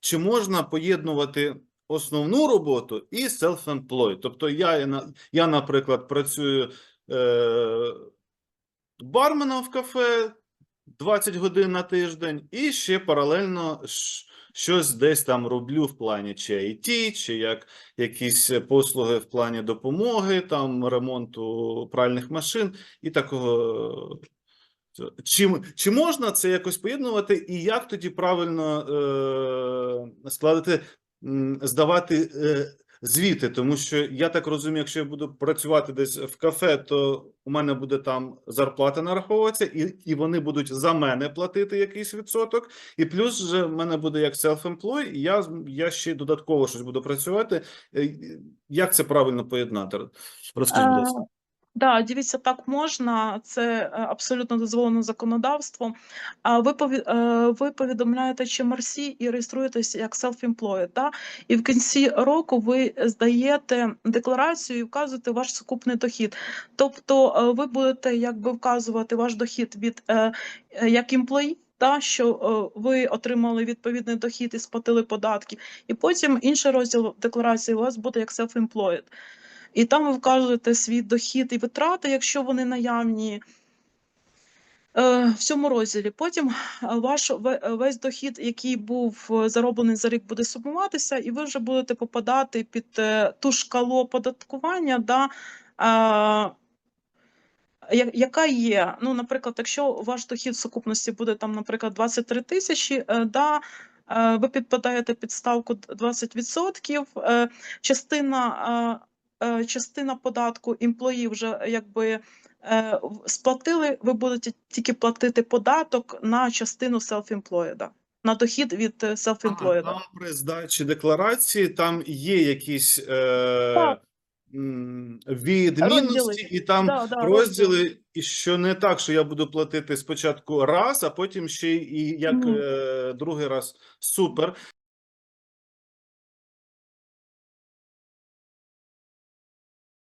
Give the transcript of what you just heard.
чи можна поєднувати основну роботу і self-employed. Тобто я, я наприклад, працюю е, барменом в кафе 20 годин на тиждень, і ще паралельно щось десь там роблю в плані чи IT, чи як якісь послуги в плані допомоги, там ремонту пральних машин і такого. Чи, чи можна це якось поєднувати, і як тоді правильно е, складати, здавати е, звіти? Тому що я так розумію, якщо я буду працювати десь в кафе, то у мене буде там зарплата нараховуватися, і, і вони будуть за мене платити якийсь відсоток. І плюс же в мене буде як self-employed, і я, я ще додатково щось буду працювати. Е, Як це правильно поєднати? Розкажіть, будь ласка. Да, дивіться, так можна, це е, абсолютно дозволено законодавством. А ви е, ви повідомляєте ЧМРС і реєструєтесь як self-employed, да? і в кінці року ви здаєте декларацію і вказуєте ваш сукупний дохід. Тобто е, ви будете якби вказувати ваш дохід від як імплої. Та що ви отримали відповідний дохід і сплатили податки, і потім інший розділ декларації у вас буде як self-employed. І там ви вказуєте свій дохід і витрати, якщо вони наявні. е, В цьому розділі потім е, ваш весь дохід, який був е, зароблений за рік, буде сумуватися, і ви вже будете попадати під ту шкалу оподаткування, да, яка є. Ну, наприклад, якщо ваш дохід в сукупності буде там, наприклад, 23 тисячі, да, ви підпадаєте під ставку 20%, е, частина, частина податку імплої вже якби е, сплатили, ви будете тільки платити податок на частину self-employed, на дохід від е, self-employed. Там при здачі декларації там є якісь е, відмінності, Розділи. і там Да, да, розділи, і що не так, що я буду платити спочатку раз, а потім ще і як Ні. е, другий раз. Супер.